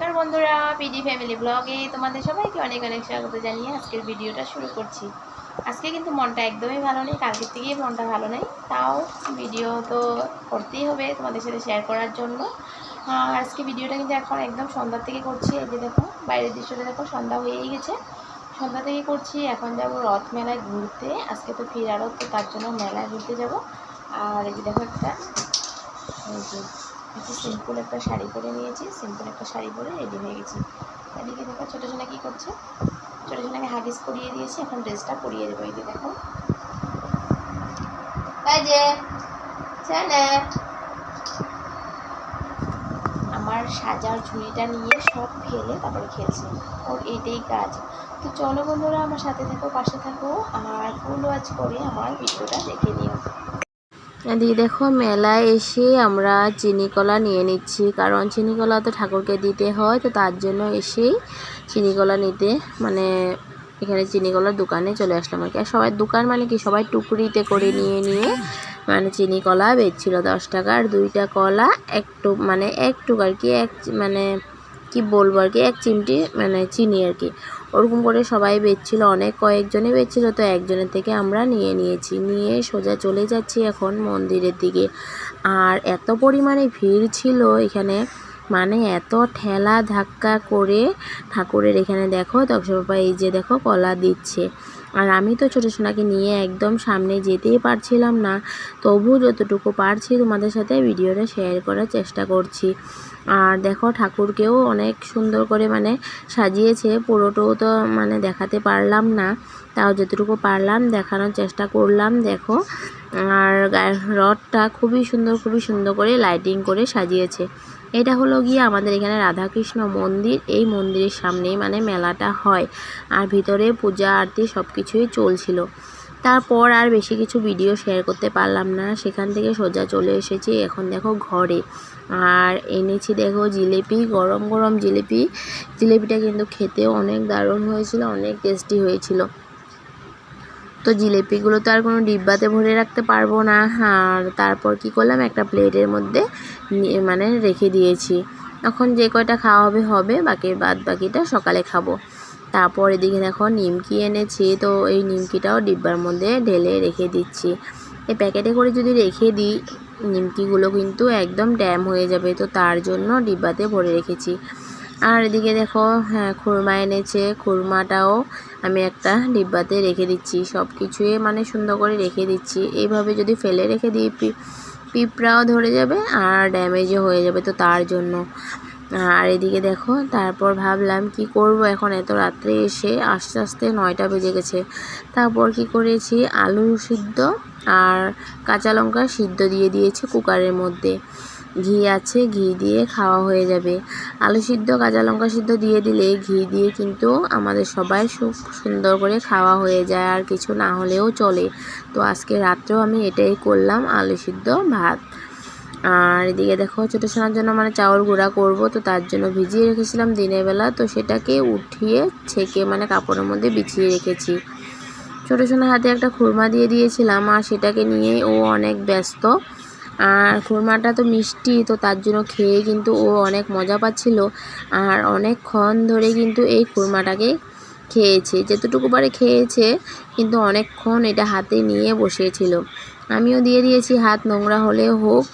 নমস্কার বন্ধুরা, PD family ব্লগে তোমাদের সবাইকে অনেক অনেক স্বাগত জানিয়ে আজকের ভিডিওটা শুরু করছি। আজকে কিন্তু মনটা একদমই ভালো নেই, কালকের থেকেই মনটা ভালো নেই, তাও ভিডিও তো করতেই হবে তোমাদের সাথে শেয়ার করার জন্য। আজকে ভিডিওটা কিন্তু এখন একদম সন্ধ্যার থেকে করছি, এই যে দেখো, বাইরের দৃশ্যটা দেখো, সন্ধ্যা হয়েই গেছে। সন্ধ্যা থেকে করছি, এখন যাব রথ মেলায় ঘুরতে, আজকে তো ফিরারত তো তার জন্য মেলায় ঘুরতে যাব। আর এই যে দেখো একটা একটু সিম্পল একটা শাড়ি পরে নিয়েছি সিম্পল একটা শাড়ি পরে রেডি হয়ে গেছি। এদিকে দেখো, ছোটো সোনা কী করছে? ছোটো সোনাকে হাগিস পরিয়ে দিয়েছি, এখন ড্রেসটা পরিয়ে দেবো, এই দেখো। আমার সাজার ঝুড়িটা নিয়ে সব ফেলে তারপরে খেলছে। ওর এটাই কাজ। তো চলো বন্ধুরা, আমার সাথে থাকো, পাশে থাকো, আর ফুল ওয়াচ করে আমার ভিডিওটা দেখে নিও। এদিকে দেখো, মেলায় এসে আমরা চিনি কলা নিয়ে নিচ্ছি। কারণ চিনি কলা তো ঠাকুরকে দিতে হয়, তো তার জন্য এসেই চিনি কলা নিতে মানে এখানে চিনি কলার দোকানে চলে আসলাম আর কি। আর সবাই দোকান মানে কি, সবাই টুকরিতে করে নিয়ে নিয়ে মানে চিনি কলা বেচছিল দশ টাকার দুইটা কলা একটু মানে একটু আর কি, এক মানে কি বলব আর কি? এক চিমটি মানে চিনি আর কি। ওরকম করে সবাই বেচছিল, অনেক কয়েকজনে বেচছিল, তো একজনের থেকে আমরা নিয়ে নিয়েছি। নিয়ে সোজা চলে যাচ্ছি এখন মন্দিরের দিকে। আর এত পরিমাণে ভিড় ছিল এখানে মানে এত ঠেলা ধাক্কা করে ঠাকুরের এখানে দেখো তক্ষবাবা এই যে দেখো, কলা দিচ্ছে। আর আমি তো ছোটো সোনাকে নিয়ে একদম সামনে যেতেই পারছিলাম না। তবু যতটুকু পারছি তোমাদের সাথে ভিডিওটা শেয়ার করার চেষ্টা করছি। আর দেখো ঠাকুরকেও অনেক সুন্দর করে মানে সাজিয়েছে, পুরোটাও তো মানে দেখাতে পারলাম না। তাও যতটুকু পারলাম দেখানোর চেষ্টা করলাম, দেখো। আর রডটা খুবই সুন্দর খুবই সুন্দর করে লাইটিং করে সাজিয়েছে। এটা হলো গিয়ে আমাদের এখানে রাধাকৃষ্ণ মন্দির। এই মন্দিরের সামনেই মানে মেলাটা হয় আর ভিতরে পূজা, আরতি সব কিছুই চলছিল। তারপর আর বেশি কিছু ভিডিও শেয়ার করতে পারলাম না। সেখান থেকে সোজা চলে এসেছি এখন দেখো ঘরে। আর এনেছি দেখো জিলিপি, গরম গরম জিলিপি। জিলেপিটা কিন্তু খেতেও অনেক দারুণ হয়েছিল, অনেক টেস্টি হয়েছিল। তো জিলিপিগুলো তো আর কোনো ডিব্বাতে ভরে রাখতে পারব না। আর তারপর কি করলাম? একটা প্লেটের মধ্যে মানে রেখে দিয়েছি। এখন যে কয়টা খাওয়া হবে হবে, বাকি বাদ বাকিটা সকালে খাব। তারপর এদিকে দেখো নিমকি এনেছি, তো এই নিমকিটাও ডিব্বার মধ্যে ঢেলে রেখে দিচ্ছি। এই প্যাকেটে করে যদি রেখে দিই, নিমকিগুলো কিন্তু একদম ড্যাম হয়ে যাবে, তো তার জন্য ডিব্বাতে ভরে রেখেছি। আর এদিকে দেখো হ্যাঁ খুরমা এনেছে, খুরমাটাও আমি একটা ডিব্বাতে রেখে দিচ্ছি। সব কিছুই মানে সুন্দর করে রেখে দিচ্ছি। এইভাবে যদি ফেলে রেখে দিই পিঁপড়াও ধরে যাবে আর ড্যামেজও হয়ে যাবে তো তার জন্য। আর এদিকে দেখো, তারপর ভাবলাম কি করব এখন? এত রাত্রে এসে আস্তে আস্তে নয়টা বেজে গেছে। তারপর কি করেছি? আলু সিদ্ধ আর কাঁচা লঙ্কা সিদ্ধ দিয়ে দিয়েছি কুকারের মধ্যে। ঘি আছে, ঘি দিয়ে খাওয়া হয়ে যাবে। আলু সিদ্ধ, কাঁচা লঙ্কা সিদ্ধ দিয়ে দিলে ঘি দিয়ে কিন্তু আমাদের সবাই খুব সুন্দর করে খাওয়া হয়ে যায়, আর কিছু না হলেও চলে। তো আজকে রাত্রেও আমি এটাই করলাম, আলু সিদ্ধ ভাত। আর এদিকে দেখো, ছোটো সোনার জন্য মানে চাউল গুঁড়া করব, তো তার জন্য ভিজিয়ে রেখেছিলাম দিনের বেলা, তো সেটাকে উঠিয়ে ছেঁকে মানে কাপড়ের মধ্যে বিছিয়ে রেখেছি। ছোটো সোনার হাতে একটা খুরমা দিয়ে দিয়েছিলাম, আর সেটাকে নিয়ে ও অনেক ব্যস্ত। আর খুরমাটা তো মিষ্টি, তো তার জন্য খেয়ে কিন্তু ও অনেক মজা পাচ্ছিল। আর অনেকক্ষণ ধরে কিন্তু এই খুরমাটাকে খেয়েছে। যেতটুকু পারে খেয়েছে, কিন্তু অনেকক্ষণ এটা হাতে নিয়ে বসেছিল। আমিও দিয়ে দিয়েছি হাত, নোংরা হলে হোক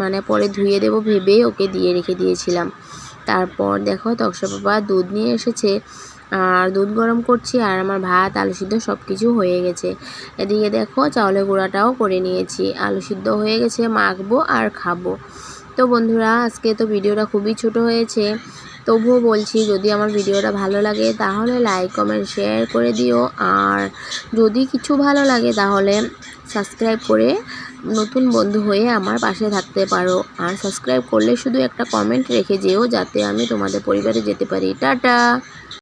মানে পরে ধুয়ে দেবো ভেবে ওকে দিয়ে রেখে দিয়েছিলাম। তারপর দেখো তক্সা বাবা দুধ নিয়ে এসেছে। আর দুধ গরম করছি আর আমার ভাত, আলু সিদ্ধ সব কিছু হয়ে গেছে। এদিকে দেখো চাউলের গুঁড়াটাও করে নিয়েছি। আলু সিদ্ধ হয়ে গেছে, মাখবো আর খাব। তো বন্ধুরা, আজকে তো ভিডিওটা খুবই ছোট হয়েছে। তবুও বলছি, যদি আমার ভিডিওটা ভালো লাগে তাহলে লাইক কমেন্ট শেয়ার করে দিও। আর যদি কিছু ভালো লাগে তাহলে সাবস্ক্রাইব করে নতুন বন্ধু হয়ে আমার পাশে থাকতে পারো। আর সাবস্ক্রাইব করলে শুধু একটা কমেন্ট রেখে যেও, যাতে আমি তোমাদের পরিবারে যেতে পারি। টাটা!